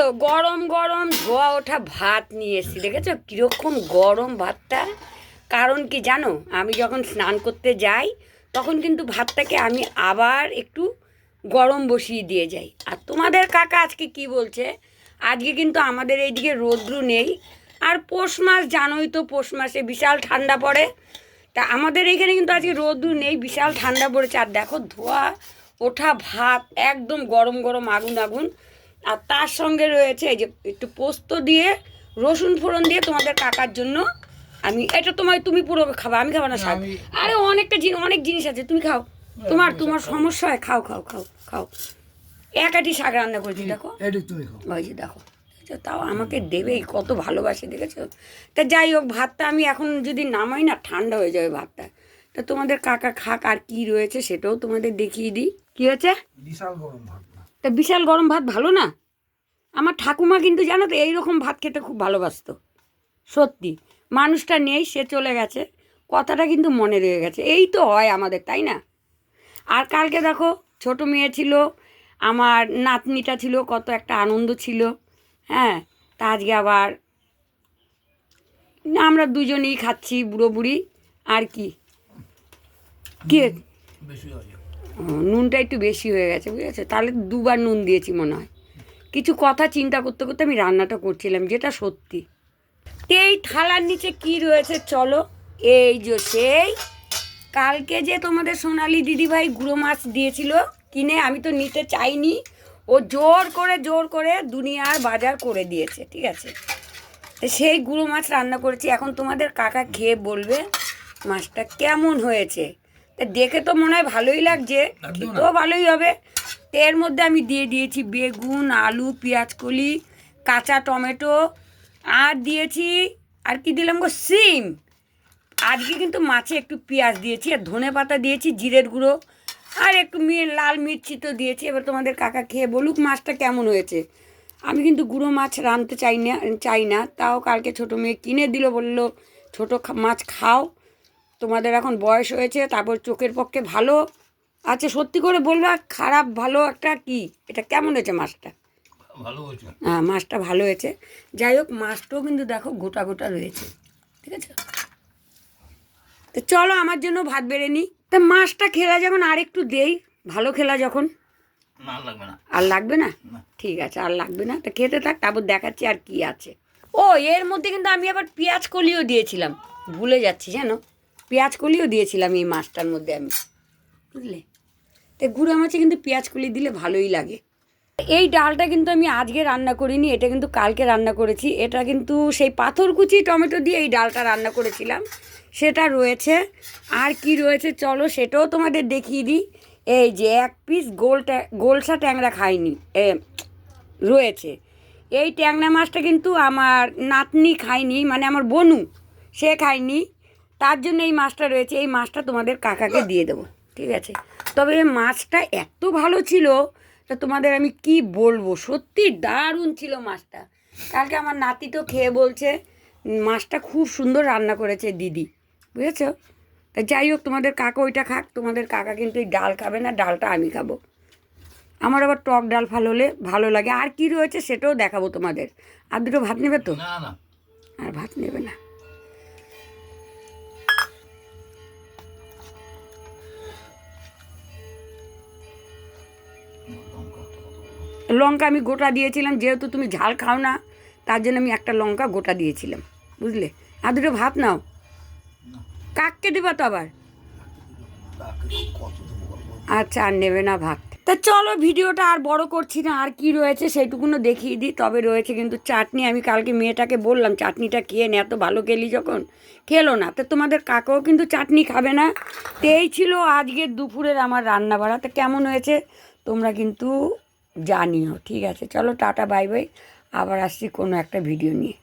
গরম গরম ধোয়া ওঠা ভাত নিয়ে এসেছি। দেখেছ? কীরকম গরম ভাতটা? কারণ কি জানো? আমি যখন স্নান করতে যাই, তখন কিন্তু ভাতটাকে আমি আবার একটু গরম বসিয়ে দিয়ে যাই। আর তোমাদের কাকা আজকে কি বলছে? আজকে কিন্তু আমাদের এইদিকে রৌদ্রু নেই। আর পৌষ মাস, জানোই তো পৌষ মাসে বিশাল ঠান্ডা পড়ে। তা আমাদের এইখানে কিন্তু আজকে রৌদ্রু নেই, বিশাল ঠান্ডা পড়েছে। আর দেখো, ধোয়া ওঠা ভাত, একদম গরম গরম আগুন আগুন। আর তার সঙ্গে রয়েছে এই যে একটু পোস্ত দিয়ে রসুন ফোড়ন দিয়ে তোমাদের কাকার জন্য আমি এটা তোমায় তুমি পুরো খাবা আমি খাব না শাক আরে অনেকটা জিনিস অনেক জিনিস আছে তুমি খাও। তোমার তোমার সমস্যা হয় খাও খাও খাও খাও। একাটি শাক রান্না করেছি দেখো। তুমি ওই যে দেখো। তাও আমাকে দেবেই কত ভালোবাসে দেখেছ? তা যাই হোক ভাতটা আমি এখন যদি নামাই না ঠান্ডা হয়ে যাবে ভাতটা। তা তোমাদের কাকা খাক আর কি রয়েছে সেটাও তোমাদের দেখিয়ে দিই। কি হয়েছে? বিশাল গরম ভাত। তা বিশাল গরম ভাত ভালো না? আমার ঠাকুমা কিন্তু জানো তো এইরকম ভাত খেতে খুব ভালোবাসতো। সত্যি, মানুষটা নেই, সে চলে গেছে। কথাটা কিন্তু মনে রয়ে গেছে। এই তো হয় আমাদের, তাই না? আর কালকে দেখো, ছোট মেয়ে ছিল, আমার নাতনিটা ছিল, কত একটা আনন্দ ছিল হ্যাঁ? তা আজকে আবার আমরা দুজনেই খাচ্ছি বুড়ো বুড়ি, আর কি? কি? নুনটা একটু বেশি হয়ে গেছে, বুঝেছ? তাহলে দুবার নুন দিয়েছি মনে হয়। কিছু কথা চিন্তা করতে করতে আমি রান্নাটা করছিলাম, যেটা সত্যি। এই থালার নিচে কি রয়েছে চলো? এই যে সেই, কালকে যে তোমাদের সোনালি দিদিভাই গুঁড়ো মাছ দিয়েছিল কিনে, আমি তো নিতে চাইনি। ও জোর করে জোর করে দুনিয়ার বাজার করে দিয়েছে, ঠিক আছে? সেই গুঁড়ো মাছ রান্না করেছি। এখন তোমাদের কাকা খেয়ে বলবে মাছটা কেমন হয়েছে। তা দেখে তো মনে হয় ভালোই লাগছে খেতেও ভালোই হবে। তো এর মধ্যে আমি দিয়ে দিয়েছি বেগুন আলু পেঁয়াজ কলি কাঁচা টমেটো আর দিয়েছি আর কি দিলাম গো সিম। আজকে কিন্তু মাছে একটু পেঁয়াজ দিয়েছি আর ধনে পাতা দিয়েছি জিরের গুঁড়ো আর একটু মি লাল মির্চি তো দিয়েছি। এবার তোমাদের কাকা খেয়ে বলুক মাছটা কেমন হয়েছে। আমি কিন্তু গুঁড়ো মাছ রাঁধতে চাই না চাই না তাও কালকে ছোটো মেয়ে কিনে দিল বলল ছোটো মাছ খাও। তোমাদের এখন বয়স হয়েছে তারপর চোখের পক্ষে ভালো আচ্ছা সত্যি করে বলবা খারাপ ভালো একটা কি? এটা কেমন হয়েছে মাছটা? ভালো হয়েছে। হ্যাঁ মাছটা ভালো হয়েছে। যাই হোক মাছটাও কিন্তু দেখো গোটা গোটা রয়েছে। ঠিক আছে? তো চলো আমার জন্য ভাত বেড়ে নিই। তা মাছটা খেলা যখন আর একটু দেই ভালো খেলা যখন? আর লাগবে না? না। ঠিক আছে আর লাগবে না। তা খেতে থাক তারপর দেখাচ্ছি আর কি আছে। ও এর মধ্যে কিন্তু আমি আবার পেঁয়াজ কলিও দিয়েছিলাম। ভুলে যাচ্ছি জানো? পেঁয়াজ কলিও দিয়েছিলাম এই মাছটার মধ্যে আমি বুঝলে? তো গুঁড়ো মাছে কিন্তু পেঁয়াজ কলি দিলে ভালোই লাগে। এই ডালটা কিন্তু আমি আজকে রান্না করিনি এটা কিন্তু কালকে রান্না করেছি। এটা কিন্তু সেই পাথরকুচি টমেটো দিয়ে এই ডালটা রান্না করেছিলাম। সেটা রয়েছে। আর কি রয়েছে চলো সেটাও তোমাদের দেখিয়ে দিই। এই যে এক পিস গোল গোলসা ট্যাংরা খাইনি এ, রয়েছে। এই ট্যাংরা মাছটা কিন্তু আমার নাতনি খায়নি মানে আমার বনু সে খায়নি। তার জন্য এই মাছটা রয়েছে এই মাছটা তোমাদের কাকাকে দিয়ে দেবো ঠিক আছে? তবে এই মাছটা এত ভালো ছিল তা তোমাদের আমি কি বলব? সত্যি দারুণ ছিল মাছটা। কালকে আমার নাতি তো খেয়ে বলছে মাছটা খুব সুন্দর রান্না করেছে দিদি বুঝেছ? তা যাই হোক তোমাদের কাকা ওইটা খাক তোমাদের কাকা কিন্তু এই ডাল খাবে না ডালটা আমি খাব। আমার আবার টক ডাল ভালো হলে ভালো লাগে। আর কি রয়েছে সেটাও দেখাবো তোমাদের। আর দুটো ভাত নেবে তো? আর ভাত নেবে না। লঙ্কা আমি গোটা দিয়েছিলাম, যেহেতু তুমি ঝাল খাও না, তার জন্য আমি একটা লঙ্কা গোটা দিয়েছিলাম, বুঝলে? আর দুটো ভাত নাও। কাককে দেবা তো আবার? আচ্ছা আর নেবে না ভাত। তা চলো, ভিডিওটা আর বড় করছি না, আর কি রয়েছে সেইটুকুনো দেখিয়ে দিই, তবে রয়েছে কিন্তু চাটনি। আমি কালকে মেয়েটাকে বললাম, চাটনিটা খেয়ে নে, এত ভালো খেলি যখন? খেলো না। তো তোমাদের কাকাও কিন্তু চাটনি খাবে না। তো এই ছিল আজকের দুপুরের আমার রান্না বাড়া তো কেমন হয়েছে? তোমরা কিন্তু জানিও ঠিক আছে? চলো টাটা বাই বাই। আবার আসছি কোনো একটা ভিডিও নিয়ে।